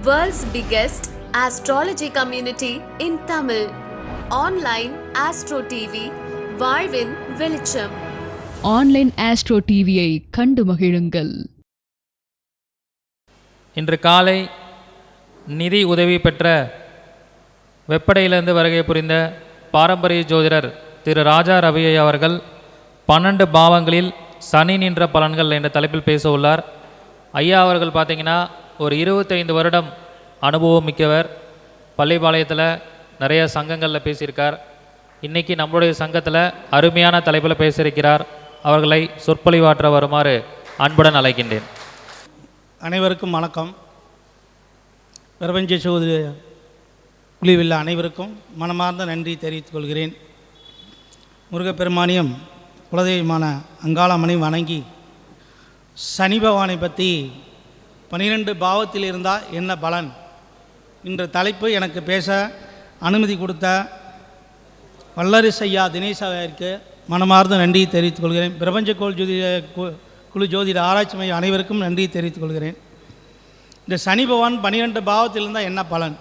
World's biggest astrology community in Tamil. Online Astro TV, வாழ்வின் வெளிச்சம் online astro டிவியை கண்டு மகிழுங்கள். இன்று காலை நிதி உதவி பெற்ற வெப்படையிலிருந்து வருகை புரிந்த பாரம்பரிய ஜோதிடர் திரு ராஜா ரவியை அவர்கள் பன்னெண்டு பாவங்களில் சனி நின்ற பலன்கள் என்ற தலைப்பில் பேச உள்ளார். ஐயா அவர்கள் பார்த்தீங்கன்னா ஒரு இருபத்தைந்து வருடம் அனுபவம் மிக்கவர். பள்ளிப்பாளையத்தில் நிறைய சங்கங்களில் பேசியிருக்கார். இன்றைக்கி நம்மளுடைய சங்கத்தில் அருமையான தலைப்பில் பேசியிருக்கிறார். அவர்களை சொற்பொழிவாற்ற வருமாறு அன்புடன் அழைக்கின்றேன். அனைவருக்கும் வணக்கம். பிரபஞ்ச சோதரி குழுவில் அனைவருக்கும் மனமார்ந்த நன்றி தெரிவித்துக் கொள்கிறேன். முருகப்பெருமானியம் குலதெய்வமான அங்காளம்மனை வணங்கி சனி பகவானை பற்றி பனிரெண்டு பாவத்தில் இருந்தால் என்ன பலன்? என்ற தலைப்பு எனக்கு பேச அனுமதி கொடுத்த வல்லரசு தினேசாவிற்கு மனமார்ந்த நன்றி தெரிவித்துக் கொள்கிறேன். பிரபஞ்ச கோள் ஜோதிட கு- குழு ஜோதிட ஆராய்ச்சி மையம் அனைவருக்கும் நன்றி தெரிவித்துக் கொள்கிறேன். இந்த சனி பகவான் பன்னிரெண்டு பாவத்தில் இருந்தால் என்ன பலன்?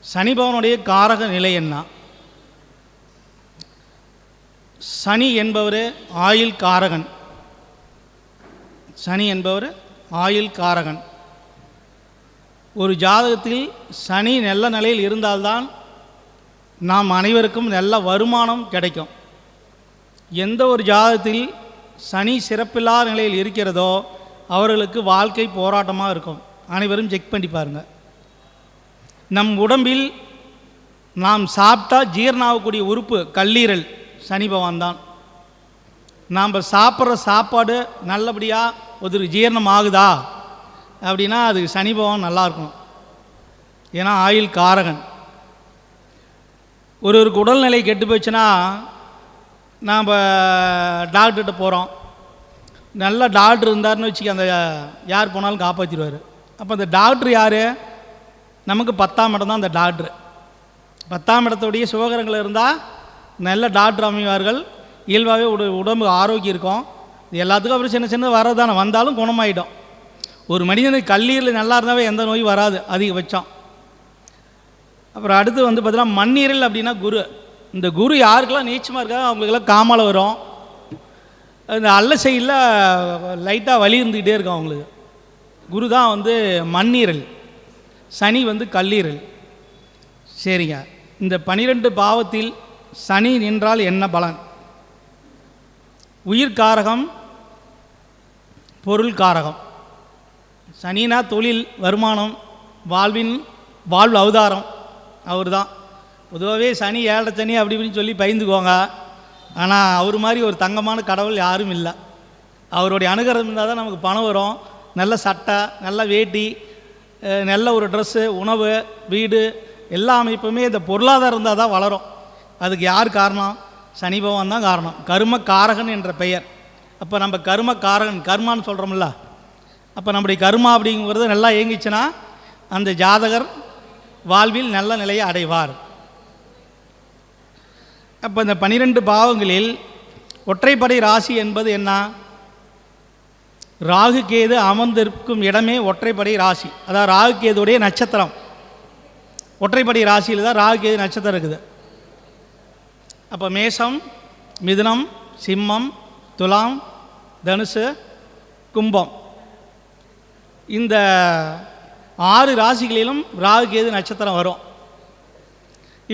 சனி பகவானுடைய காரக நிலை என்ன? சனி என்பவர் ஆயுள் காரகன். சனி என்பவர் ஆயுள் காரகன் ஒரு ஜாதகத்தில் சனி நல்ல நிலையில் இருந்தால்தான் நாம் அனைவருக்கும் நல்ல வருமானம் கிடைக்கும். எந்த ஒரு ஜாதகத்தில் சனி சிறப்பில்லாத நிலையில் இருக்கிறதோ அவர்களுக்கு வாழ்க்கை போராட்டமாக இருக்கும். அனைவரும் செக் பண்ணி பாருங்கள் நம் உடம்பில் நாம் சாப்பிட்டா ஜீர்ணாகக்கூடிய உறுப்பு கல்லீரல் சனி பகவான் தான். நாம் சாப்பிட்ற சாப்பாடு நல்லபடியாக ஒருத்தருக்கு ஜீரணம் ஆகுதா அப்படின்னா அது சனி பகவான் நல்லா ஏன்னா ஆயுள் காரகன். ஒருவருக்கு உடல்நிலை கெட்டு போச்சுன்னா நாம் டாக்டர்கிட்ட போகிறோம் நல்ல டாக்டர் இருந்தாருன்னு வச்சுக்க அந்த யார் போனாலும் காப்பாற்றிடுவார் அப்போ அந்த டாக்டர் யார்? நமக்கு பத்தாம் இடம் தான் அந்த டாக்டர். பத்தாம் இடத்துடைய சுககரங்கள் இருந்தால் நல்ல டாக்டர் அமைவார்கள். இயல்பாகவே உட உடம்பு ஆரோக்கியம் இருக்கும். இது எல்லாத்துக்கும் அப்புறம் சின்ன சின்ன வரதானே வந்தாலும் குணமாயிடும். ஒரு மனிதனுக்கு கல்லீரல் நல்லா இருந்தாவே எந்த நோயும் வராது அதிகபட்சம். அப்புறம் அடுத்து வந்து பார்த்தீங்கன்னா மண்ணீரல் அப்படின்னா குரு. இந்த குரு யாருக்கெல்லாம் நீச்சமாக இருக்கா அவங்களுக்கெல்லாம் காமலை வரும். இந்த அல்ல சைடில் லைட்டாக வலி இருந்துக்கிட்டே இருக்கும் அவங்களுக்கு. குரு தான் வந்து மண்ணீரல். சனி வந்து கல்லீரல். சரிங்க. இந்த பனிரெண்டு பாவத்தில் சனி நின்றால் என்ன பலன்? உயிர் காரகம் பொருள் காரகம் சனினா தொழில் வருமானம் வாழ்வின் வாழ்வு அவதாரம். அவர் தான் பொதுவாகவே சனி ஏழை சனி அப்படி இப்படின்னு சொல்லி பயந்துக்குவாங்க. ஆனால் அவர் மாதிரி ஒரு தங்கமான கடவுள் யாரும் இல்லை. அவருடைய அனுகிரகம் இருந்தால் தான் நமக்கு பணம் வரும். நல்ல சட்டை நல்ல வேட்டி நல்ல ஒரு ட்ரெஸ்ஸு உணவு வீடு எல்லா அமைப்புமே இந்த பொருளாதாரம் இருந்தால் தான் வளரும். அதுக்கு யார் காரணம்? சனி பகவான் தான் காரணம். கர்ம காரகன் என்ற பெயர். அப்போ நம்ம கர்ம காரகன் கர்மான்னு சொல்கிறோம்ல அப்போ நம்முடைய கர்மா அப்படிங்கிறது நல்லா இயங்கிச்சுன்னா அந்த ஜாதகர் வாழ்வில் நல்ல நிலையை அடைவார். அப்போ இந்த பனிரெண்டு பாவங்களில் ஒற்றைப்படை ராசி என்பது என்ன? ராகு கேது அமர்ந்திருக்கும் இடமே ஒற்றைப்படை ராசி. அதாவது ராகு கேதுடைய நட்சத்திரம். ஒற்றைப்படை ராசியில் தான் ராகு கேது நட்சத்திரம் இருக்குது. அப்போ மேஷம் மிதுனம் சிம்மம் துலாம் தனுசு கும்பம். இந்த ஆறு ராசிகளிலும் ராகு கேது நட்சத்திரம் வரும்.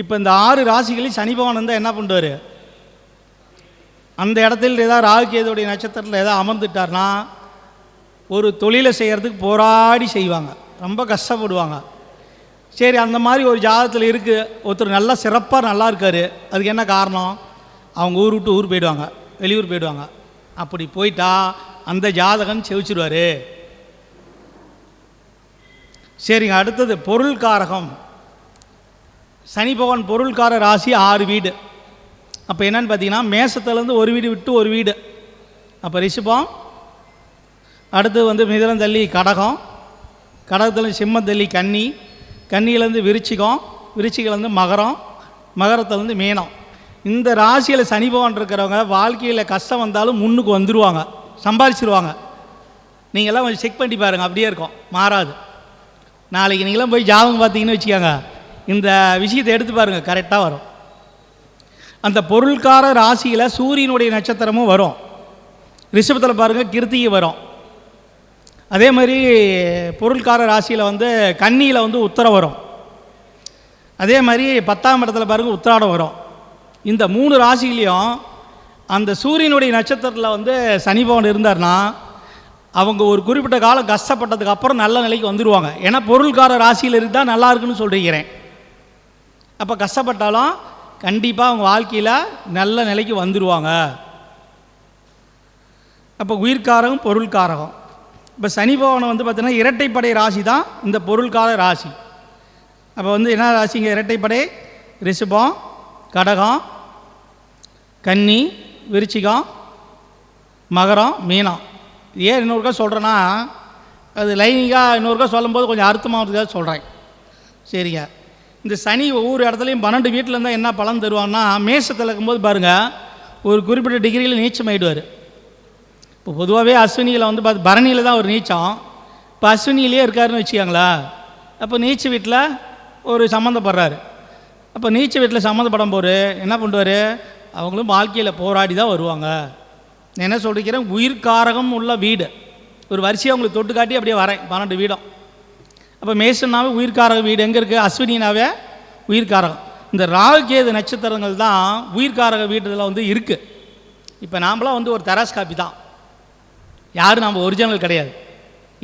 இப்போ இந்த ஆறு ராசிகளில் சனி பகவான் இருந்தால் என்ன பண்ணுவார்? அந்த இடத்தில் ஏதாவது ராகு கேதுடைய நட்சத்திரத்தில் ஏதாவது அமர்ந்துட்டார்னா ஒரு தொழிலை செய்கிறதுக்கு போராடி செய்வாங்க. ரொம்ப கஷ்டப்படுவாங்க. சரி அந்த மாதிரி ஒரு ஜாதகத்தில் இருக்குது ஒருத்தர் நல்லா சிறப்பாக நல்லா இருக்கார். அதுக்கு என்ன காரணம்? அவங்க ஊர் விட்டு ஊர் போயிடுவாங்க. வெளியூர் போயிடுவாங்க. அப்படி போயிட்டா அந்த ஜாதகம் செவிச்சிருவார். சரிங்க அடுத்தது பொருள்காரகம் சனிபகவான் சனி பகவான் பொருள்கார ராசி ஆறு வீடு. அப்போ என்னன்னு பார்த்தீங்கன்னா மேசத்துலேருந்து ஒரு வீடு விட்டு ஒரு வீடு. அப்போ ரிஷபம். அடுத்து வந்து மிதனம் தள்ளி கடகம். கடகத்தில் சிம்மம் தள்ளி கன்னி. கன்னியிலேருந்து விருச்சிகம் விருச்சிகிலேருந்து மகரம் மகரத்துலேருந்து மீனம். இந்த ராசியில் சனி பகவான் இருக்கிறவங்க வாழ்க்கையில் கஷ்டம் வந்தாலும் முன்னுக்கு வந்துடுவாங்க சம்பாதிச்சிருவாங்க நீங்கள்லாம் கொஞ்சம் செக் பண்ணி பாருங்கள் அப்படியே இருக்கும் மாறாது. நாளைக்கு நீங்களாம் போய் ஜாபகம் பார்த்தீங்கன்னு வச்சுக்கோங்க இந்த விஷயத்தை எடுத்து பாருங்கள் கரெக்டாக வரும். அந்த பொருள்கார ராசியில் சூரியனுடைய நட்சத்திரமும் வரும். ரிஷபத்தில் பாருங்கள் கிருத்திகை வரும். அதே மாதிரி பொருள்கார ராசியில் வந்து கன்னியில் வந்து உத்தரம் வரும். அதே மாதிரி பத்தாம் இடத்துல பாருங்கள் உத்திராடம் வரும். இந்த மூணு ராசிலையும் அந்த சூரியனுடைய நட்சத்திரத்தில் வந்து சனி பவன் இருந்தார்னா அவங்க ஒரு குறிப்பிட்ட காலம் கஷ்டப்பட்டதுக்கு அப்புறம் நல்ல நிலைக்கு வந்துடுவாங்க ஏன்னா பொருள்கார ராசியில் இருந்தால் நல்லா இருக்குன்னு சொல்லிக்கிறேன் அப்போ கஷ்டப்பட்டாலும் கண்டிப்பாக அவங்க வாழ்க்கையில் நல்ல நிலைக்கு வந்துடுவாங்க அப்போ உயிர்காரகம் பொருள்காரகம். இப்போ சனி பவனை வந்து பார்த்தீங்கன்னா இரட்டைப்படை ராசி தான் இந்த பொருள்கால ராசி. அப்போ வந்து என்ன ராசிங்க? இரட்டைப்படை ரிஷபம் கடகம் கன்னி விருச்சிகம் மகரம் மீனம். ஏன் இன்னொருக்கா சொல்கிறேன்னா அது லைனிங்காக இன்னொருக்கா சொல்லும்போது கொஞ்சம் அர்த்தமாகிறதுக்காக சொல்கிறேன் சரிங்க. இந்த சனி ஒவ்வொரு இடத்துலையும் பன்னெண்டு வீட்டில் இருந்தால் என்ன பலன் தருவான்னா மேசத்தில் இருக்கும்போது பாருங்கள் ஒரு குறிப்பிட்ட டிகிரியில் நீச்சம் ஆகிடுவார் இப்போ பொதுவாகவே அஸ்வினியில் வந்து பார்த்து பரணியில் தான் ஒரு நீச்சம். இப்போ அஸ்வினியிலே இருக்காருன்னு வச்சுக்காங்களா. அப்போ நீச்ச வீட்டில் ஒரு சம்மந்தப்படுறாரு. அப்போ நீச்ச வீட்டில் சம்மந்தப்படும் போது என்ன பண்ணுவார்? அவங்களும் வாழ்க்கையில் போராடி தான் வருவாங்க. நான் என்ன சொல்லிக்கிறேன்? உயிர்காரகம் உள்ள வீடு. ஒரு வரிசையை அவங்களுக்கு தொட்டு காட்டி அப்படியே வரேன். பன்னெண்டு வீடும். அப்போ மேசன்னாவே உயிர்காரக வீடு. எங்கே இருக்குது அஸ்வினினாவே உயிர்காரகம். இந்த ராகுகேது நட்சத்திரங்கள் தான் உயிர்காரக வீடுல வந்து இருக்குது இப்போ நாமளாம் வந்து ஒரு தராஸ் காப்பி தான். யாரும் நம்ம ஒரிஜினல் கிடையாது.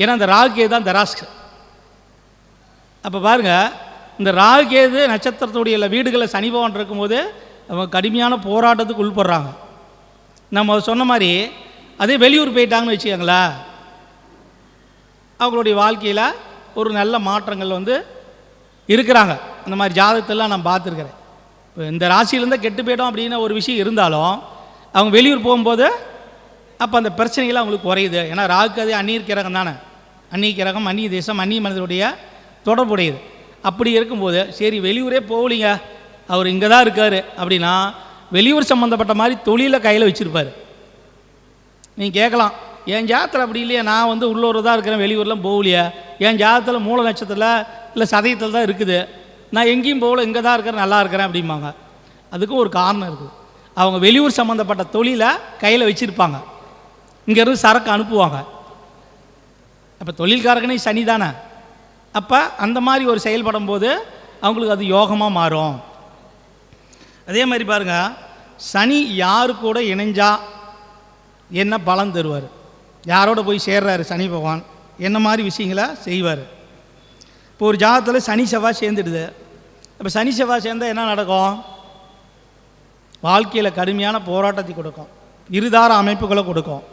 ஏன்னா இந்த ராகுகேது தான் தெராஸ் அப்போ பாருங்கள் இந்த ராகுகேது நட்சத்திரத்துடைய வீடுகளை வீடுகளில் சனி இருக்கும்போது அவங்க கடுமையான போராட்டத்துக்கு உள்படுறாங்க. நம்ம சொன்ன மாதிரி அதே வெளியூர் போயிட்டாங்கன்னு வச்சுக்கோங்களேன் அவங்களுடைய வாழ்க்கையில் ஒரு நல்ல மாற்றங்கள் வந்து இருக்கிறாங்க. அந்த மாதிரி ஜாதகத்தெல்லாம் நான் பார்த்துருக்குறேன். இப்போ இந்த ராசியிலேருந்து கெட்டு போயிட்டோம் அப்படின்னு ஒரு விஷயம் இருந்தாலும் அவங்க வெளியூர் போகும்போது அப்போ அந்த பிரச்சனைகள் அவங்களுக்கு குறையுது. ஏன்னா ராகுக்கு அது அந்நீர் கிரகம் தானே. அந்நீர் கிரகம் அந்நிய தேசம் அந்நிய மனிதனுடைய தொடர்புடையது. அப்படி இருக்கும்போது சரி வெளியூரே போகலிங்க. அவர் இங்கே தான் இருக்கார் அப்படின்னா வெளியூர் சம்மந்தப்பட்ட மாதிரி தொழிலை கையில் வச்சுருப்பார். நீங்கள் கேட்கலாம் என் ஜாதத்தில் அப்படி இல்லையா? நான் வந்து உள்ளூர் தான் இருக்கிறேன் வெளியூர்லாம் போகலையா. என் ஜாதத்தில் மூல நட்சத்திரத்தில் இல்லை சதயத்தில் தான் இருக்குது. நான் எங்கேயும் போகல இங்கே தான் இருக்கிறேன் நல்லா இருக்கிறேன் அப்படிம்பாங்க. அதுக்கும் ஒரு காரணம் இருக்குது. அவங்க வெளியூர் சம்மந்தப்பட்ட தொழிலை கையில் வச்சுருப்பாங்க. இங்கேருந்து சரக்கு அனுப்புவாங்க. அப்போ தொழில்காரகனே சனி தானே. அப்போ அந்த மாதிரி ஒரு செயல்படும் போது அவங்களுக்கு அது யோகமாக மாறும். அதே மாதிரி பாருங்க சனி யாரு கூட இணைஞ்சா என்ன பலம் தருவார்? யாரோட போய் சேர்றாரு சனி பகவான்? என்ன மாதிரி விஷயங்களை செய்வார்? இப்போ ஒரு ஜாதத்தில் சனி செவ்வாய் சேர்ந்துடுது. இப்போ சனி செவ்வாய் சேர்ந்தால் என்ன நடக்கும்? வாழ்க்கையில் கடுமையான போராட்டத்தை கொடுக்கும். இருதார அமைப்புகளை கொடுக்கும்.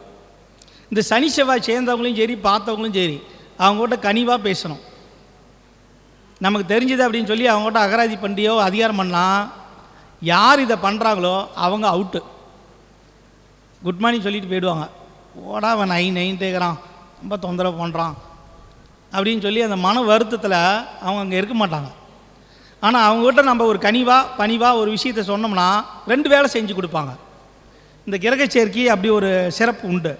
இந்த சனி செவ்வாய் சேர்ந்தவங்களையும் சரி பார்த்தவங்களும் சரி அவங்ககிட்ட கனிவாக பேசணும். நமக்கு தெரிஞ்சது அப்படின்னு சொல்லி அவங்ககிட்ட அகராதி பண்ணியோ அதிகாரம் பண்ணால் யார் இதை பண்ணுறாங்களோ அவங்க அவுட்டு குட் மார்னிங் சொல்லிட்டு போயிடுவாங்க. ஓடா அவன் நைன் நைன் தேக்கிறான் ரொம்ப தொந்தரவு பண்ணுறான் அப்படின்னு சொல்லி அந்த மன வருத்தத்தில் அவங்க அங்கே இருக்க மாட்டாங்க. ஆனால் அவங்ககிட்ட நம்ம ஒரு கனிவாக பணிவாக ஒரு விஷயத்தை சொன்னோம்னா ரெண்டு வேலை செஞ்சு கொடுப்பாங்க. இந்த கிரக சேர்க்கை அப்படி ஒரு சிறப்பு உண்டு.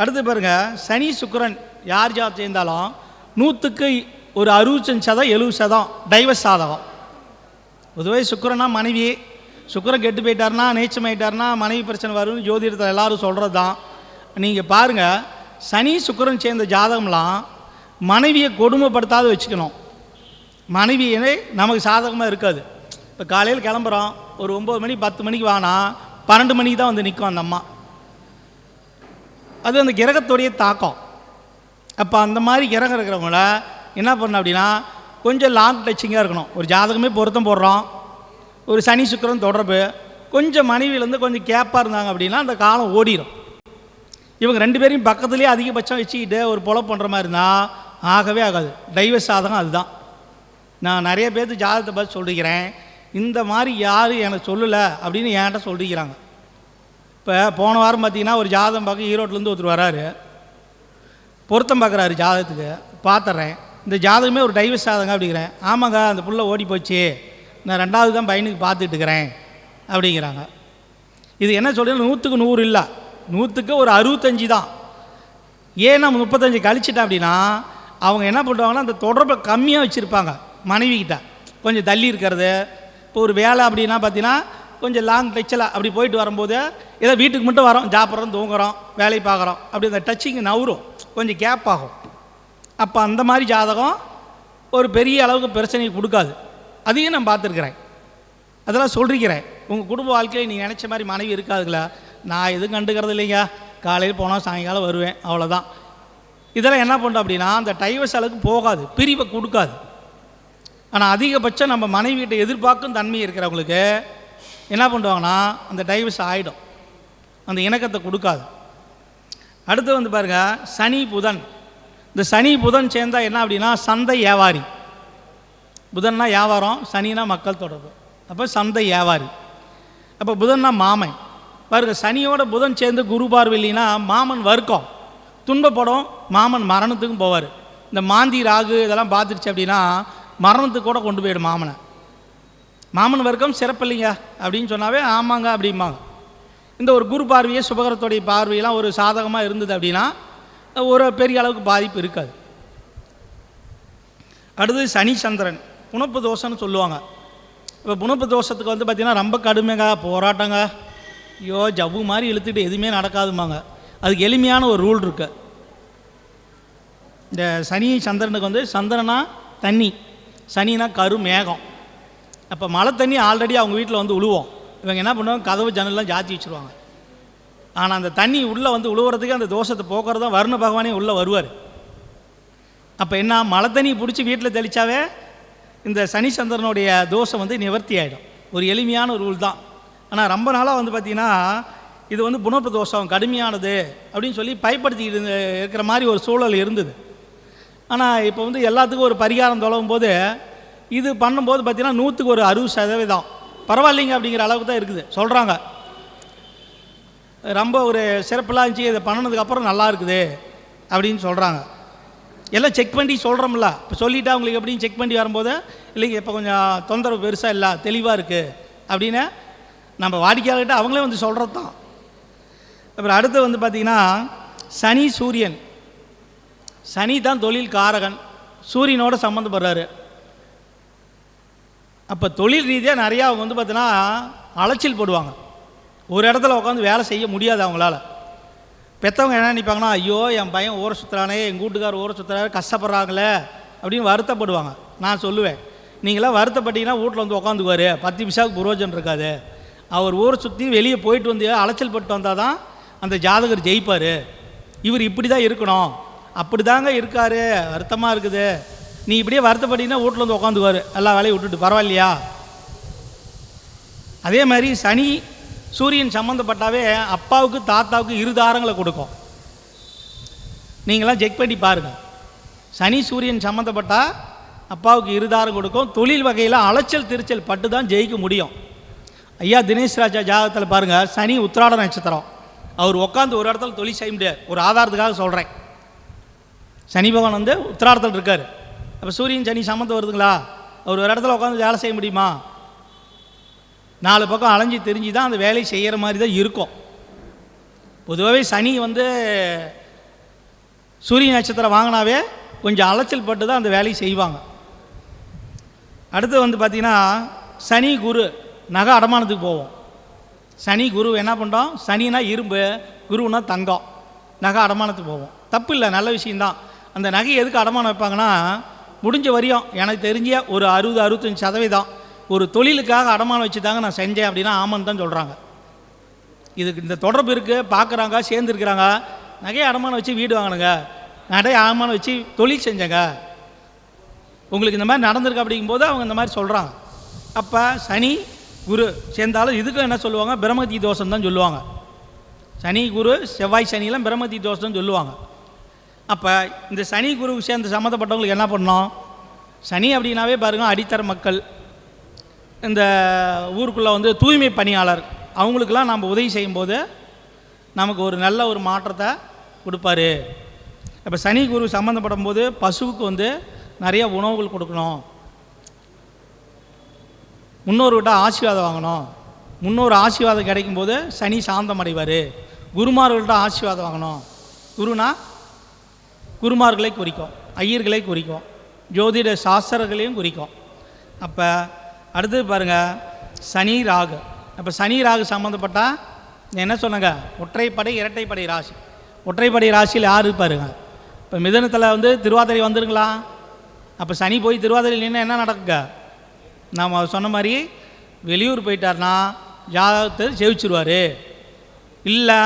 அடுத்து பாருங்க சனி சுக்கரன் யார் ஜாத் சேர்ந்தாலும் நூற்றுக்கு ஒரு அறுபத்தஞ்சு சதம் எழுபது சதம் டைவர்ஸ் சாதகம். பொதுவே சுக்கரனா மனைவி. சுக்கரன் கெட்டு போயிட்டாருன்னா நீச்சமாயிட்டாருன்னா மனைவி பிரச்சனை வரும்னு ஜோதிடத்தில் எல்லாரும் சொல்கிறது தான் நீங்கள் பாருங்கள் சனி சுக்கரன் சேர்ந்த ஜாதகம்லாம் மனைவியை கொடுமைப்படுத்தாத வச்சுக்கணும். மனைவியே நமக்கு சாதகமாக இருக்காது. இப்போ காலையில் கிளம்புறோம் ஒரு ஒம்பது மணி பத்து மணிக்கு வானா பன்னெண்டு மணிக்கு தான் வந்து நிற்கும் அந்த அம்மா. அது அந்த கிரகத்துடைய தாக்கம். அப்போ அந்த மாதிரி கிரகம் இருக்கிறவங்கள என்ன பண்ணணும் அப்படின்னா கொஞ்சம் லாங் டச்சிங்காக இருக்கணும். ஒரு ஜாதகமே பொருத்தம் போடுறோம். ஒரு சனி சுக்கிரன் தொடர்பு. கொஞ்சம் மனைவியிலேருந்து கொஞ்சம் கேப்பாக இருந்தாங்க அப்படின்னா அந்த காலம் ஓடிடும் இவங்க ரெண்டு பேரையும் பக்கத்துலேயே அதிகபட்சம் வச்சுக்கிட்டு ஒரு பொலை பண்ணுற மாதிரி இருந்தால் ஆகவே ஆகாது. டைவர்ஸ் சாதகம் அதுதான். நான் நிறைய பேர்த்து ஜாதகத்தை பார்த்து சொல்லிக்கிறேன். இந்த மாதிரி யாரும் எனக்கு சொல்லலை அப்படின்னு என்கிட்ட சொல்லிக்கிறாங்க. இப்போ போன வாரம் பார்த்தீங்கன்னா ஒரு ஜாதகம் பார்க்க ஈரோட்டிலேருந்து ஒருத்தர் வராரு. பொருத்தம் பார்க்குறாரு ஜாதகத்துக்கு. பார்த்துட்றேன் இந்த ஜாதகமே ஒரு டைவர்ஸ் ஜாதகம் அப்படிங்கிறேன். ஆமாங்க அந்த புள்ள ஓடி போச்சு. நான் ரெண்டாவது தான் பையனுக்கு பார்த்துட்டு இருக்கிறேன் அப்படிங்கிறாங்க. இது என்ன சொல்கிறது நூற்றுக்கு நூறு இல்லை. நூற்றுக்கு ஒரு அறுபத்தஞ்சு தான். ஏன் நம்ம முப்பத்தஞ்சு கழிச்சிட்டேன் அப்படின்னா அவங்க என்ன பண்ணுறாங்கன்னா அந்த தொடர்பை கம்மியாக வச்சுருப்பாங்க மனைவிக்கிட்ட கொஞ்சம் தள்ளி இருக்கிறது. இப்போ ஒரு வேலை அப்படின்னா பார்த்தீங்கன்னா கொஞ்சம் லாங் டச்சில் அப்படி போயிட்டு வரும்போது ஏதோ வீட்டுக்கு மட்டும் வரோம் சாப்பிட்றோம் தூங்குறோம் வேலை பார்க்குறோம். அப்படி அந்த டச்சிங் நவரும். கொஞ்சம் கேப் ஆகும். அப்போ அந்த மாதிரி ஜாதகம் ஒரு பெரிய அளவுக்கு பிரச்சனையை கொடுக்காது. அதையும் நான் பார்த்துருக்குறேன். அதெல்லாம் சொல்லிருக்கிறேன். உங்கள் குடும்ப வாழ்க்கையில் நீங்கள் நினச்ச மாதிரி மனைவி இருக்காதுங்களா? நான் எதுவும் கண்டுக்கிறது இல்லைங்க. காலையில் போனால் சாயங்காலம் வருவேன். அவ்வளோதான் இதெல்லாம் என்ன பண்ணுறோம் அப்படின்னா அந்த டைவர்ஸ் அளவுக்கு போகாது. பிரிவை கொடுக்காது. ஆனால் அதிகபட்சம் நம்ம மனைவிகிட்ட எதிர்பார்க்கும் தன்மை இருக்கிறவங்களுக்கு என்ன பண்ணுவாங்கன்னா அந்த டைவர்ஸ் ஆகிடும் அந்த இணக்கத்தை கொடுக்காது. அடுத்து வந்து பாருங்க சனி புதன். இந்த சனி புதன் சேர்ந்தா என்ன அப்படின்னா சந்தை வியாபாரி. புதன்னா வியாபாரம் சனினா மக்கள் தொடர்பு. அப்போ சந்தை வியாபாரி. அப்போ புதன்னா மாமன். பாருங்க சனியோட புதன் சேர்ந்து குரு பார்வையில்னா மாமன் வர்க்கம். துன்பப்படும் மாமன் மரணத்துக்கும் போவார். இந்த மாந்தி ராகு இதெல்லாம் பார்த்துருச்சு அப்படின்னா மரணத்துக்கு கூட கொண்டு போயிடும் மாமனை. மாமன் வர்க்கம் சிறப்பில்லைங்க அப்படின்னு சொன்னாவே ஆமாங்க அப்படிம்பாங்க. இந்த ஒரு குரு பார்வையே சுபகரத்துடைய பார்வையெல்லாம் ஒரு சாதகமாக இருந்தது அப்படின்னா ஒரு பெரிய அளவுக்கு பாதிப்பு இருக்காது. அடுத்து சனி சந்திரன் புனப்பு தோஷம்னு சொல்லுவாங்க. இப்போ புனப்பு தோஷத்துக்கு வந்து பார்த்திங்கன்னா ரொம்ப கடுமைங்க போராட்டங்க ஐயோ ஜவ்வு மாதிரி இழுத்துட்டு எதுவுமே நடக்காதுமாங்க அதுக்கு எளிமையான ஒரு ரூல் இருக்கு. இந்த சனி சந்திரனுக்கு வந்து சந்திரனா தண்ணி சனினா கரு மேகம் அப்போ மழை தண்ணி ஆல்ரெடி அவங்க வீட்டில் வந்து உழுவோம். இவங்க என்ன பண்ணுவாங்க? கதவு ஜன்னல்லாம் ஜாத்தி வச்சுருவாங்க. ஆனால் அந்த தண்ணி உள்ளே வந்து உழுவுறதுக்கு அந்த தோஷத்தை போக்குறது தான் வருண பகவானே உள்ளே வருவார். அப்போ என்ன மழை தண்ணி பிடிச்சி வீட்டில் தெளித்தாவே இந்த சனி சந்திரனுடைய தோஷம் வந்து நிவர்த்தி ஆகிடும் ஒரு எளிமையான ரூல் தான். ஆனால் ரொம்ப நாளாக வந்து பார்த்திங்கன்னா இது வந்து புனப்பு தோஷம் கடுமையானது அப்படின்னு சொல்லி பயப்படுத்திக்கிட்டு இருக்கிற மாதிரி ஒரு சூழல் இருந்தது. ஆனால் இப்போ வந்து எல்லாத்துக்கும் ஒரு பரிகாரம் தொலைவும் போது இது பண்ணும்போது பார்த்தீங்கன்னா நூற்றுக்கு ஒரு அறுபது சதவீதம். பரவாயில்லைங்க அப்படிங்கிற அளவுக்கு தான் இருக்குது. சொல்கிறாங்க ரொம்ப ஒரு சிறப்பெல்லாம் இருந்துச்சு இதை பண்ணதுக்கப்புறம் நல்லா இருக்குது அப்படின்னு சொல்கிறாங்க எல்லாம் செக் பண்ணி சொல்கிறோம்ல இப்போ சொல்லிவிட்டு அவங்களுக்கு எப்படின்னு செக் பண்ணி வரும்போது இல்லைங்க இப்போ கொஞ்சம் தொந்தரவு பெருசாக இல்லை தெளிவாக இருக்குது அப்படின்னு நம்ம வாடிக்கையாளர்கிட்ட அவங்களே வந்து சொல்கிறது தான் அப்புறம் அடுத்து வந்து பார்த்திங்கன்னா சனி சூரியன். சனி தான் தொழில் காரகன் சூரியனோட சம்மந்தப்படுறாரு அப்போ தொழில் ரீதியாக நிறையா அவங்க வந்து பார்த்தீங்கன்னா அலைச்சல் போடுவாங்க. ஒரு இடத்துல உட்காந்து வேலை செய்ய முடியாது அவங்களால. பெற்றவங்க என்ன நினைப்பாங்கன்னா ஐயோ என் பையன் ஊரை சுற்றுறானே எங்கள் வீட்டுக்கார் ஊரை சுற்றுறாரு கஷ்டப்படுறாங்களே அப்படின்னு வருத்தப்படுவாங்க. நான் சொல்லுவேன். நீங்களாம் வருத்தப்பட்டீங்கன்னா வீட்டில் வந்து உட்காந்துக்குவார் பத்து பிசாவுக்கு புரோஜன் இருக்காது. அவர் ஊரை சுற்றி வெளியே போயிட்டு வந்து அலைச்சல் பட்டு வந்தால் தான் அந்த ஜாதகர் ஜெயிப்பார். இவர் இப்படி தான் இருக்கணும். அப்படி தாங்க இருக்கார். வருத்தமாக இருக்குது. நீ இப்படியே வருத்தப்பட்டீங்கன்னா வீட்டில் வந்து உட்காந்துக்குவார் எல்லா வேலையும் விட்டுட்டு. பரவாயில்லையா? அதே மாதிரி சனி சூரியன் சம்மந்தப்பட்டாவே அப்பாவுக்கு தாத்தாவுக்கு இரு தாரங்களை கொடுக்கும். நீங்களாம் செக் பண்ணி பாருங்கள் சனி சூரியன் சம்மந்தப்பட்டால் அப்பாவுக்கு இரு தாரம் கொடுக்கும். தொழில் வகையில் அலைச்சல் திருச்சல் பட்டு தான் ஜெயிக்க முடியும். ஐயா தினேஷ் ராஜா ஜாதகத்தில் பாருங்கள் சனி உத்திராட நட்சத்திரம். அவர் உட்காந்து ஒரு இடத்துல தொழில் செய்ய முடியாது. ஒரு ஆதாரத்துக்காக சொல்கிறேன் சனி பகவான் வந்து உத்திராடத்தில் இருக்கார். அப்போ சூரியன் சனி சம்மந்தம் வருதுங்களா? அவர் ஒரு இடத்துல உட்காந்து வேலை செய்ய முடியுமா? நாலு பக்கம் அலைஞ்சு தெரிஞ்சு தான் அந்த வேலையை செய்கிற மாதிரி தான் இருக்கும். பொதுவாகவே சனி வந்து சூரிய நட்சத்திரம் வாங்கினாவே கொஞ்சம் அலைச்சல் பட்டு தான் அந்த வேலையை செய்வாங்க. அடுத்து வந்து பார்த்திங்கன்னா சனி குரு நகை அடமானத்துக்கு போவோம். சனி குரு என்ன பண்ணுறோம் சனினா இரும்பு குருனா தங்கம். நகை அடமானத்துக்கு போவோம். தப்பு இல்லை நல்ல விஷயந்தான் அந்த நகை எதுக்கு அடமானம் வைப்பாங்கன்னா முடிஞ்ச வரையும் எனக்கு தெரிஞ்ச ஒரு அறுபது அறுபத்தஞ்சு சதவீதம் ஒரு தொழிலுக்காக அடமானம் வச்சு தாங்க நான் செஞ்சேன் அப்படின்னா ஆமான்னு தான் சொல்கிறாங்க இதுக்கு இந்த தொடர்பு இருக்குது பார்க்குறாங்க சேர்ந்துருக்குறாங்க. நகையை அடமானம் வச்சு வீடு வாங்கினுங்க. நகையை அடமானம் வச்சு தொழில் செஞ்சேங்க. உங்களுக்கு இந்த மாதிரி நடந்திருக்கு அப்படிங்கும்போது அவங்க இந்த மாதிரி சொல்கிறாங்க அப்போ சனி குரு சேர்ந்தாலும் இதுக்கும் என்ன சொல்லுவாங்க? பிரம்மதி தோஷம் தான் சொல்லுவாங்க. சனி குரு செவ்வாய் சனியெல்லாம் பிரம்மதி தோஷம் சொல்லுவாங்க. அப்போ இந்த சனி குரு சேர்ந்து சம்மந்தப்பட்டவங்களுக்கு என்ன பண்ணோம் சனி அப்படின்னாவே பாருங்கள் அடித்தர மக்கள். இந்த ஊருக்குள்ளே வந்து தூய்மை பணியாளர். அவங்களுக்கெல்லாம் நம்ம உதவி செய்யும்போது நமக்கு ஒரு நல்ல ஒரு மாற்றத்தை கொடுப்பாரு. இப்போ சனி குரு சம்மந்தப்படும் போது பசுவுக்கு வந்து நிறைய உணவுகள் கொடுக்கணும். முன்னோர்கிட்ட ஆசீர்வாதம் வாங்கணும். முன்னோர் ஆசீர்வாதம் கிடைக்கும்போது சனி சாந்தம் அடைவார் குருமார்கள்ட்ட ஆசீர்வாதம் வாங்கணும். குருனா குருமார்களை குறிக்கும் ஐயர்களை குறிக்கும் ஜோதிட சாஸ்திரங்களையும் குறிக்கும். அப்போ அடுத்தது பாருங்கள் சனி ராகு. அப்போ சனி ராகு சம்மந்தப்பட்டால் என்ன சொன்னாங்க? ஒற்றைப்படை இரட்டைப்படை ராசி. ஒற்றைப்படை ராசியில் யார் இருப்பாருங்க? இப்போ மிதனத்தில் வந்து திருவாதிரை வந்துருங்களா? அப்போ சனி போய் திருவாதிரை நின்று என்ன நடக்குங்க? நாம் சொன்ன மாதிரி வெளியூர் போயிட்டார்னா ஜாதகத்தை ஜெயிச்சிருவார். இல்லை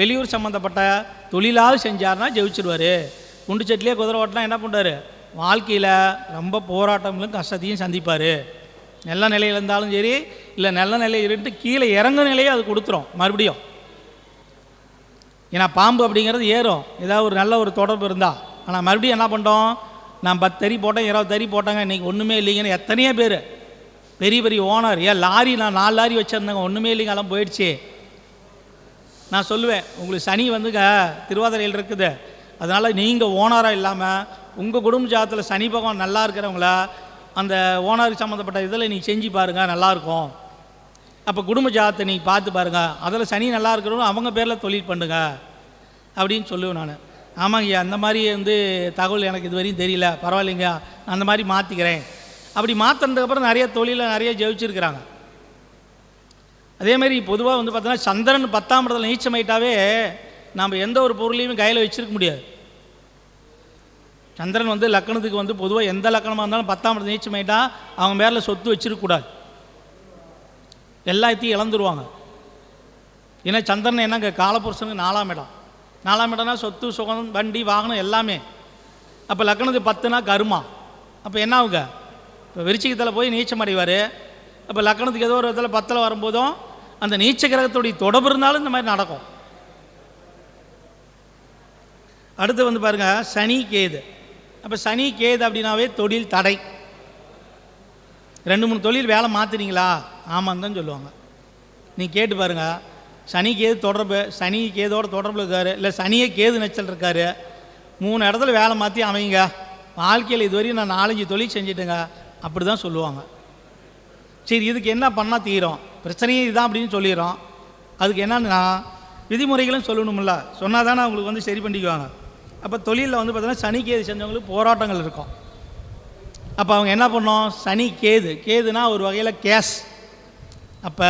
வெளியூர் சம்மந்தப்பட்ட தொழிலாவது செஞ்சார்னா ஜெயிச்சிருவார். குண்டு சட்டிலே குதிரை ஓட்டினா என்ன பண்ணுறாரு வாழ்க்கையில் ரொம்ப போராட்டங்களும் கஷ்டத்தையும் சந்திப்பார். நல்ல நிலையில் இருந்தாலும் சரி இல்லை நல்ல நிலையில் இருந்து கீழே இறங்க நிலையை அது கொடுத்துரும் மறுபடியும். ஏன்னா பாம்பு அப்படிங்கிறது ஏறும். ஏதாவது ஒரு நல்ல ஒரு தொடர்பு இருந்தால் ஆனால் மறுபடியும் என்ன பண்ணிட்டோம் நான் பத்து தறி போட்டேன் இருபது தறி போட்டாங்க இன்றைக்கி ஒன்றுமே இல்லைங்கன்னு எத்தனையோ பேர். பெரிய பெரிய ஓனர் ஏன் லாரி நான் நாலு லாரி வச்சுருந்தேங்க ஒன்றுமே இல்லைங்க எல்லாம் போயிடுச்சு. நான் சொல்லுவேன் உங்களுக்கு சனி வந்துங்க திருவாதிரையில் இருக்குது. அதனால் நீங்கள் ஓனராக இல்லாமல் உங்கள் குடும்ப ஜாதத்தில் சனி பகவான் நல்லா இருக்கிறவங்கள அந்த ஓனருக்கு சம்மந்தப்பட்ட இதில் நீங்கள் செஞ்சு பாருங்கள் நல்லாயிருக்கும் அப்போ குடும்ப ஜாதத்தை நீங்கள் பார்த்து பாருங்கள் அதில் சனி நல்லா இருக்கிறவங்க அவங்க பேரில் தொழில் பண்ணுங்க அப்படின்னு சொல்லுவேன் நான். ஆமாங்கய்யா அந்த மாதிரி வந்து தகவல் எனக்கு இது வரையும் தெரியல பரவாயில்லைங்க அந்த மாதிரி மாற்றிக்கிறேன் அப்படி மாற்றினதுக்கப்புறம் நிறைய தொழிலில் நிறைய ஜெயிச்சிருக்கிறாங்க. அதே மாதிரி பொதுவாக வந்து பார்த்தோன்னா சந்திரன் பத்தாம் இடத்துல நீச்சமாயிட்டாவே நாம் எந்த ஒரு பொருளையுமே கையில் வச்சுருக்க முடியாது. சந்திரன் வந்து லக்கணத்துக்கு வந்து பொதுவாக எந்த லக்கணமாக இருந்தாலும் பத்தாம் இடத்துல நீச்சமாயிட்டா அவங்க மேலே சொத்து வச்சிருக்கக்கூடாது. எல்லாத்தையும் இழந்துருவாங்க. ஏன்னா சந்திரன் என்னங்க? காலபுருஷனுக்கு நாலாம் இடம். நாலாம் இடம்னா சொத்து சுகம் வண்டி வாகனம் எல்லாமே. அப்போ லக்கணத்துக்கு பத்துனா கருமா. அப்போ என்ன ஆகுங்க? இப்போ விருச்சிகத்தில் போய் நீச்சம் அடைவார். அப்போ லக்கணத்துக்கு ஏதோ ஒரு இடத்துல பத்தில் வரும்போதும் அந்த நீச்ச கிரகத்துடைய தொடர்பு இருந்தாலும் இந்த மாதிரி நடக்கும். அடுத்து வந்து பாருங்க சனி கேது. அப்போ சனி கேது அப்படின்னாவே தொழில் தடை. ரெண்டு மூணு தொழில் வேலை மாற்றுறீங்களா ஆமான்னு தான் சொல்லுவாங்க. நீ கேட்டு பாருங்க. சனி கேது தொடர்பு சனி கேதோட தொடர்பில் இருக்காரு இல்லை சனியே கேது நச்சல் இருக்காரு. மூணு இடத்துல வேலை மாற்றி அமைங்க. வாழ்க்கையில் இதுவரையும் நான் நாலஞ்சு தொழில் செஞ்சுட்டேங்க. அப்படி தான் சொல்லுவாங்க. சரி இதுக்கு என்ன பண்ணால் தீரும்? பிரச்சனையே இதுதான் அப்படின்னு சொல்லிடுறோம். அதுக்கு என்னன்னா விதிமுறைகளும் சொல்லணும்ல. சொன்னால் தானே அவங்களுக்கு வந்து சரி பண்ணிக்குவாங்க. அப்போ தொழிலில் வந்து பார்த்தீங்கன்னா சனி கேது செஞ்சவங்களுக்கு போராட்டங்கள் இருக்கும். அப்போ அவங்க என்ன பண்ணோம்? சனி கேது. கேதுனா ஒரு வகையில் கேஸ். அப்போ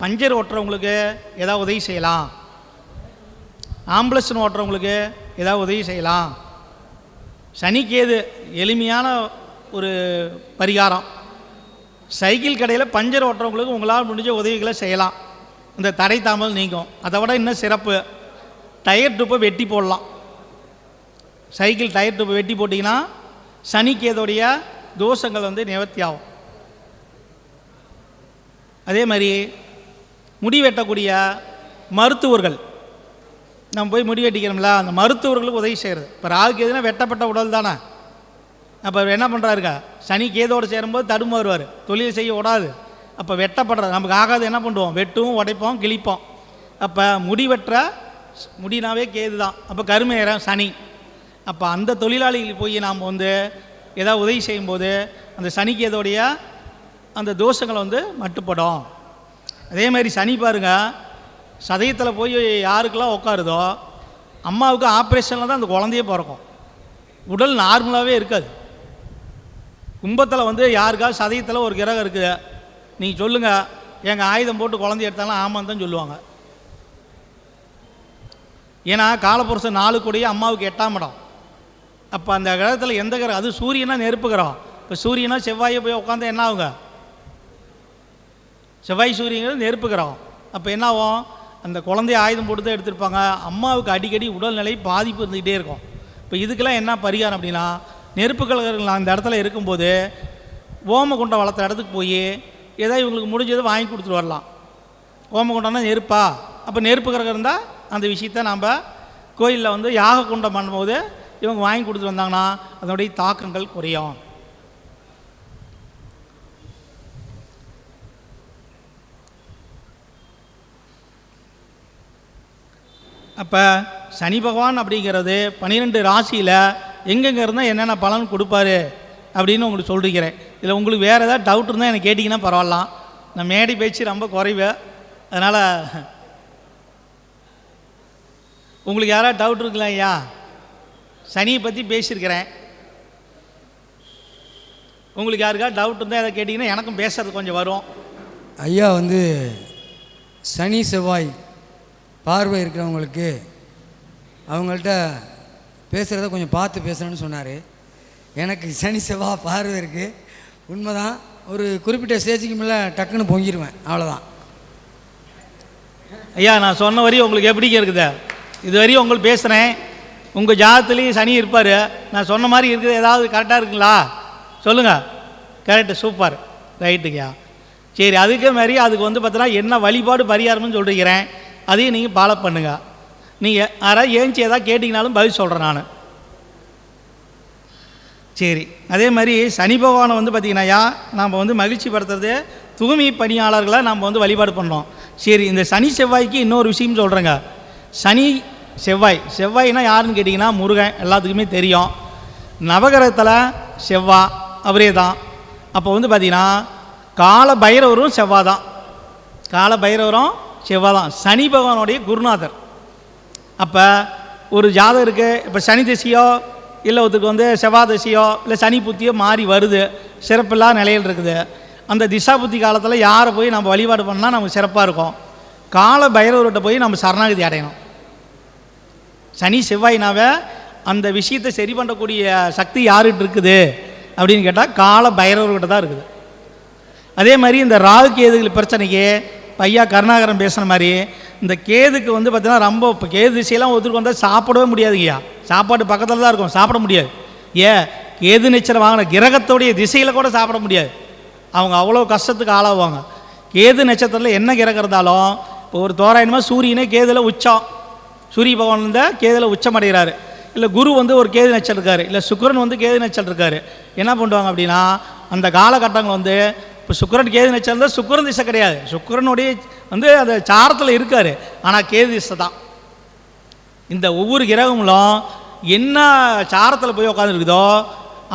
பஞ்சர் ஓட்டுறவங்களுக்கு ஏதாவது உதவி செய்யலாம். ஆம்புலன்ஸ்னு ஓட்டுறவங்களுக்கு ஏதாவது உதவி செய்யலாம். சனி கேது எளிமையான ஒரு பரிகாரம். சைக்கிள் கடையில் பஞ்சர் ஓட்டுறவங்களுக்கு உங்களால் முடிஞ்ச உதவிகளை செய்யலாம். இந்த தடை தாமல் நீங்கும். அதை விட இன்னும் சிறப்பு. டயர் டுப்பை வெட்டி போடலாம். சைக்கிள் டயர் டுப்பை வெட்டி போட்டிங்கன்னா சனிக்கேதோடைய தோஷங்கள் வந்து நிவர்த்தி ஆகும். அதே மாதிரி முடி வெட்டக்கூடிய மருத்துவர்கள் நம்ம போய் முடி வெட்டிக்கிறோம்ல அந்த மருத்துவர்களுக்கு உதவி செய்கிறது இப்போ ராகுக்கு எதுனா வெட்டப்பட்ட உடல் தானே? அப்போ என்ன பண்ணுறாருங்க சனி கேதோடு சேரும்போது தடுமாறுவார். தொழில் செய்ய விடாது அப்போ வெட்டப்படுறது நமக்கு ஆகாது என்ன பண்ணுவோம்? வெட்டும் உடைப்போம் கிழிப்போம். அப்போ முடி வெட்டுற முடினாவே கேது தான் அப்போ கருமையறம் சனி. அப்போ அந்த தொழிலாளிகள் போய் நாம் வந்து ஏதாவது உதவி செய்யும்போது அந்த சனிக்கு எதோடைய அந்த தோஷங்களை வந்து மட்டுப்படும். அதே மாதிரி சனி பாருங்க சதயத்தில் போய் யாருக்கெல்லாம் உட்காருதோ அம்மாவுக்கு ஆப்ரேஷனில் தான் அந்த குழந்தையே பிறக்கும். உடல் நார்மலாகவே இருக்காது. கும்பத்தில் வந்து யாருக்காவது சதயத்தில் ஒரு கிரகம் இருக்குது நீங்கள் சொல்லுங்கள் எங்கள் ஆயுதம் போட்டு குழந்தை எடுத்தாலும் ஆமான்னு தான் சொல்லுவாங்க. ஏன்னா காலப்புருஷன் நாலு கூடிய அம்மாவுக்கு எட்டாம் இடம். அப்போ அந்த கிரகத்தில் எந்த கிரகம்? அது சூரியனா நெருப்பு கிரகம். இப்போ சூரியனா செவ்வாயை போய் உட்காந்து என்ன ஆகுங்க? செவ்வாய் சூரியங்கிறது நெருப்பு கிரகம். அப்போ என்ன ஆகும்? அந்த குழந்தைய ஆயுதம் போட்டு தான் எடுத்திருப்பாங்க. அம்மாவுக்கு அடிக்கடி உடல்நிலை பாதிப்பு இருந்துக்கிட்டே இருக்கும். இப்போ இதுக்கெல்லாம் என்ன பரிகாரம் அப்படின்னா நெருப்பு கலகர்கள் அந்த இடத்துல இருக்கும்போது ஓமகுண்டம் வளர்த்த இடத்துக்கு போய் ஏதாவது இவங்களுக்கு முடிஞ்சதை வாங்கி கொடுத்துட்டு வரலாம். ஓமகுண்டம்னா நெருப்பா? அப்போ நெருப்பு கிரகம் இருந்தால் அந்த விஷயத்த நம்ம கோயிலில் வந்து யாக குண்டம் பண்ணும்போது இவங்க வாங்கி கொடுத்துட்டு வந்தாங்கன்னா அதனுடைய தாக்கங்கள் குறையும். அப்போ சனி பகவான் அப்படிங்கிறது பன்னிரெண்டு ராசியில் எங்கெங்கே இருந்தால் என்னென்ன பலன் கொடுப்பாரு அப்படின்னு உங்களுக்கு சொல்லிருக்கிறேன். இதில் உங்களுக்கு வேறு ஏதாவது டவுட் இருந்தால் எனக்கு கேட்டிங்கன்னா பரவாயில்லாம். நான் மேடை பேச்சு ரொம்ப குறைவு. அதனால் உங்களுக்கு யாராவது டவுட் இருக்குல்ல ஐயா? சனியை பற்றி பேசியிருக்கிறேன். உங்களுக்கு யாருக்கா டவுட் இருந்தால் எதை கேட்டிங்கன்னா எனக்கும் பேசுறது கொஞ்சம் வரும். ஐயா வந்து சனி செவ்வாய் பார்வை இருக்கிறவங்களுக்கு அவங்கள்ட்ட பேசுகிறத கொஞ்சம் பார்த்து பேசணும்னு சொன்னார். எனக்கு சனி செவ்வாய் பார்வை இருக்குது உண்மைதான். ஒரு குறிப்பிட்ட ஸ்டேஜுக்கு மேலே டக்குன்னு பொங்கிடுவேன் அவ்வளோதான் ஐயா நான் சொன்ன வரையும் உங்களுக்கு எப்படிங்க இருக்குது இது வரையும் உங்களுக்கு பேசுகிறேன் உங்கள் ஜாதத்துலேயும் சனி இருப்பார். நான் சொன்ன மாதிரி இருக்குது. ஏதாவது கரெக்டாக இருக்குங்களா? சொல்லுங்கள் கரெக்டு சூப்பர் ரைட்டுங்கய்யா சரி அதுக்கே மாதிரி அதுக்கு வந்து பார்த்தீங்கன்னா என்ன வழிபாடு பரிகாரம்னு சொல்லிருக்கிறேன். அதையும் நீங்கள் ஃபாலோ பண்ணுங்கள் நீங்கள் யாராவது ஏஞ்சி ஏதாவது கேட்டிங்கனாலும் பதில் சொல்கிறேன் நான். சரி அதே மாதிரி சனி பகவானை வந்து பார்த்திங்கன்னாயா நாம் வந்து மகிழ்ச்சி படுத்துறது தூய்மை பணியாளர்களை நாம் வந்து வழிபாடு பண்ணோம் சரி இந்த சனி செவ்வாய்க்கு இன்னொரு விஷயம் சொல்கிறேங்க சனி செவ்வாய். செவ்வாய்னா யாருன்னு கேட்டிங்கன்னா முருகன் எல்லாத்துக்குமே தெரியும். நவகிரகத்தில் செவ்வா அவரே தான் அப்போ வந்து பார்த்திங்கன்னா கால பைரவரும் செவ்வாய் தான் கால பைரவரும் செவ்வாய் தான் சனி பகவானுடைய குருநாதர். அப்போ ஒரு ஜாதகருக்கு இப்போ சனி திசையோ இல்லை ஒருத்தருக்கு வந்து செவ்வாய் திசையோ இல்லை சனி புத்தியோ மாறி வருது. சிறப்பில்லாத நிலையில் இருக்குது. அந்த திசா புத்தி காலத்தில் யாரை போய் நம்ம வழிபாடு பண்ணால் நமக்கு சிறப்பாக இருக்கும். கால பைரவர்கிட்ட போய் நம்ம சரணாகதி அடையணும். சனி செவ்வாய்னாவே அந்த விஷயத்தை சரி பண்ணக்கூடிய சக்தி யாருகிட்ட இருக்குது? அப்படின்னு கேட்டால் கால பைரவர்கிட்ட தான் இருக்குது. அதே மாதிரி இந்த ராகு கேதுகள் பிரச்சனைக்கு பையா கருணாகரன் பேசுன மாதிரி இந்த கேதுக்கு வந்து பார்த்தீங்கன்னா ரொம்ப இப்போ கேது திசையெல்லாம் ஒருத்தருக்கு வந்தால் சாப்பிடவே முடியாதுங்கய்யா. சாப்பாடு பக்கத்தில் தான் இருக்கும் சாப்பிட முடியாது. ஏன்? கேது நெச்சரை வாங்கின கிரகத்தோடைய திசையில் கூட சாப்பிட முடியாது. அவங்க அவ்வளோ கஷ்டத்துக்கு ஆளாவாங்க. கேது நட்சத்திரத்தில் என்ன கிரகம் இருந்தாலும் இப்போ ஒரு தோராயமாக சூரியனே கேதில் உச்சம். சூரிய பகவான் வந்து கேதில் உச்சமடைகிறாரு. இல்லை குரு வந்து ஒரு கேது நச்சல் இருக்காரு இல்லை சுக்கிரன் வந்து கேது நச்சல் இருக்காரு என்ன பண்ணுவாங்க அப்படின்னா அந்த காலகட்டங்கள் வந்து இப்போ சுக்கரன் கேது நச்சல் இருந்தால் சுக்கரன் திசை கிடையாது. சுக்கிரனுடைய வந்து அந்த சாரத்தில் இருக்கார். ஆனால் கேது திசை தான். இந்த ஒவ்வொரு கிரகங்களும் என்ன சாரத்தில் போய் உட்காந்துருக்குதோ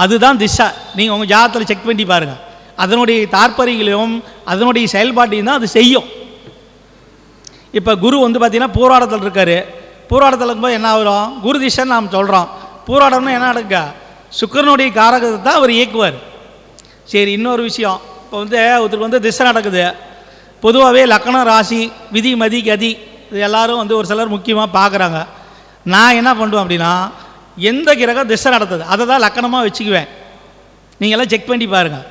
அதுதான் திசை. நீங்கள் உங்கள் ஜாதத்தில் செக் பண்ணி பாருங்கள் அதனுடைய தாற்பரியங்களையும் அதனுடைய செயல்பாட்டையும் தான் அது செய்யும். இப்போ குரு வந்து பார்த்தீங்கன்னா போராட்டத்தில் இருக்கார். பூராடத்தில் இருக்கும்போது என்ன ஆகிறோம்? குரு திசைன்னு நாம் சொல்கிறோம் பூராடம்னு என்ன நடக்க சுக்கிரனுடைய காரகத்தை தான் அவர் இயக்குவார். சரி இன்னொரு விஷயம். இப்போ வந்து ஒருத்தருக்கு வந்து திசை நடக்குது. பொதுவாகவே லக்கணம் ராசி விதி மதி கதி இது எல்லாரும் வந்து ஒரு சிலர் முக்கியமாக பார்க்குறாங்க. நான் என்ன பண்ணுவேன் அப்படின்னா எந்த கிரகம் திசை நடத்துது அதை தான் லக்கணமாக வச்சுக்குவேன். நீங்களாம் செக் பண்ணி பாருங்கள்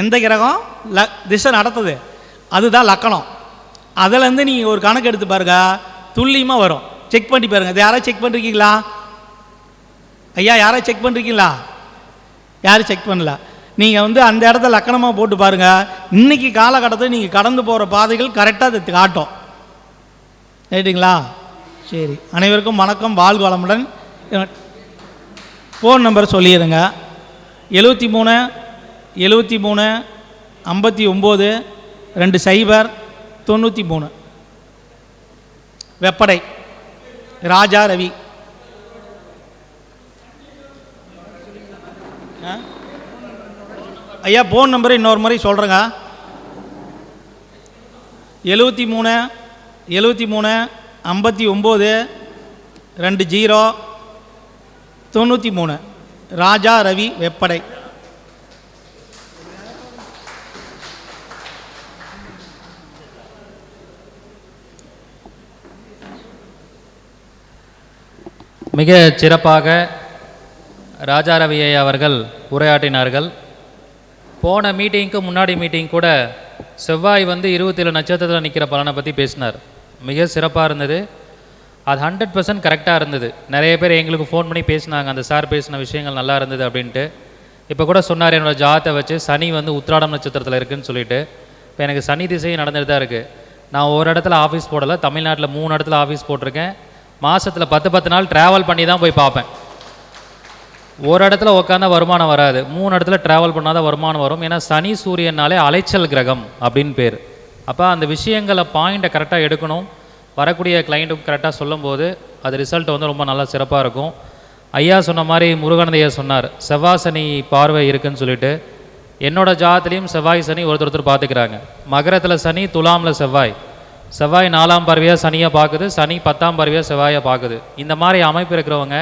எந்த கிரகம் ல திசை நடத்துது அதுதான் லக்கணம். அதுலேருந்து நீங்கள் ஒரு கணக்கு எடுத்து பாருங்க துல்லியமாக வரும். செக் பண்ணி பாருங்கள் அதை யாராவது செக் பண்ணிருக்கீங்களா? ஐயா யாராவது செக் பண்ணிருக்கீங்களா? யாரும் செக் பண்ணல. நீங்கள் வந்து அந்த இடத்த லக்கணமாக போட்டு பாருங்கள் இன்னைக்கு காலகட்டத்தில் நீங்கள் கடந்து போகிற பாதைகள் கரெக்டாக அதை காட்டும். ரைட்டுங்களா சரி. அனைவருக்கும் வணக்கம். வாழ்க வளமுடன். ஃபோன் நம்பர் சொல்லிடுங்க. எழுபத்தி மூணு எழுபத்தி மூணு ஐம்பத்தி ஒம்பது ரெண்டு சைபர் தொண்ணூற்றி மூணு. வெப்படை. ராஜா ரவி. ஐயா ஃபோன் நம்பரை இன்னொரு முறை சொல்கிறேங்க எழுபத்தி மூணு எழுபத்தி மூணு ஐம்பத்தி ஒம்பது ரெண்டு ஜீரோ தொண்ணூற்றி மூணு. ராஜா ரவி வெப்படை. மிக சிறப்பாக ராஜா அவர்கள் உரையாற்றினார்கள். போன மீட்டிங்க்கு முன்னாடி மீட்டிங் கூட செவ்வாய் வந்து இருபத்தேழு நட்சத்திரத்தில் நிற்கிற பலனை பற்றி பேசினார். மிக சிறப்பாக இருந்தது. அது ஹண்ட்ரட் பர்சன்ட் கரெக்டாக இருந்தது. நிறைய பேர் எங்களுக்கு ஃபோன் பண்ணி பேசினாங்க. அந்த சார் பேசின விஷயங்கள் நல்லா இருந்தது அப்படின்ட்டு. இப்போ கூட சொன்னார் என்னோடய ஜாத்தை வச்சு சனி வந்து உத்திராடம் நட்சத்திரத்தில் இருக்குன்னு சொல்லிட்டு. இப்போ எனக்கு சனி திசையும் நடந்துட்டு தான் இருக்குது நான் ஒரு இடத்துல ஆஃபீஸ் போடலை. தமிழ்நாட்டில் மூணு இடத்துல ஆஃபீஸ் போட்டிருக்கேன். மாதத்தில் பத்து பத்து நாள் ட்ராவல் பண்ணி தான் போய் பார்ப்பேன். ஒரு இடத்துல உட்காந்தா வருமானம் வராது. மூணு இடத்துல ட்ராவல் பண்ணாதான் வருமானம் வரும். ஏன்னா சனி சூரியனாலே அலைச்சல் கிரகம் அப்படின்னு பேர். அப்போ அந்த விஷயங்களை பாயிண்ட்டை கரெக்டாக எடுக்கணும். வரக்கூடிய கிளைண்ட்டும் கரெக்டாக சொல்லும்போது அது ரிசல்ட் வந்து ரொம்ப நல்லா சிறப்பாக இருக்கும். ஐயா சொன்ன மாதிரி முருகானந்தையா சொன்னார் செவ்வாய் சனி பார்வை இருக்குன்னு சொல்லிட்டு என்னோட ஜாதத்துலேயும் செவ்வாய் சனி ஒருத்தர் ஒருத்தர் பார்த்துக்கிறாங்க. மகரத்தில் சனி துலாமில் செவ்வாய். செவ்வாய் நாலாம் பார்வையாக சனியை பார்க்குது சனி பத்தாம் பார்வையாக செவ்வாயை பார்க்குது. இந்த மாதிரி அமைப்பு இருக்கிறவங்க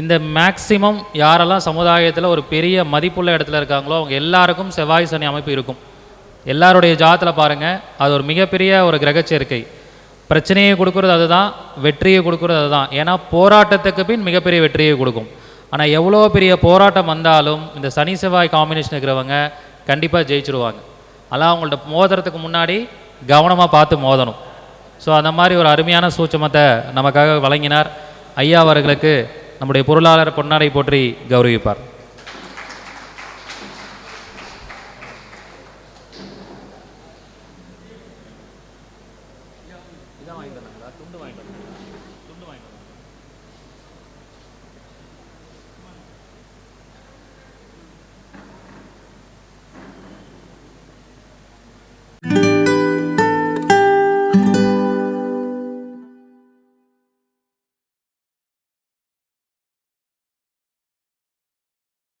இந்த மேக்சிமம் யாரெல்லாம் சமுதாயத்தில் ஒரு பெரிய மதிப்புள்ள இடத்துல இருக்காங்களோ அவங்க எல்லாருக்கும் செவ்வாய் சனி அமைப்பு இருக்கும். எல்லாருடைய ஜாதத்தில் பாருங்கள் அது ஒரு மிகப்பெரிய ஒரு கிரகச்சேர்க்கை பிரச்சனையை கொடுக்குறது அதுதான் வெற்றியை கொடுக்குறது அதுதான். ஏன்னா போராட்டத்துக்கு பின் மிகப்பெரிய வெற்றியை கொடுக்கும். ஆனால் எவ்வளோ பெரிய போராட்டம் வந்தாலும் இந்த சனி செவ்வாய் காம்பினேஷன் இருக்கிறவங்க கண்டிப்பாக ஜெயிச்சிருவாங்க. அதெல்லாம் அவங்கள்ட்ட மோதுறதுக்கு முன்னாடி கவனமாக பார்த்து மோதணும். ஸோ அந்த மாதிரி ஒரு அருமையான சூட்சமத்தை நமக்காக வழங்கினார். ஐயா அவர்களுக்கு நம்முடைய பொருளாளர் பொன்னாடை போற்றி கௌரவிப்பார்.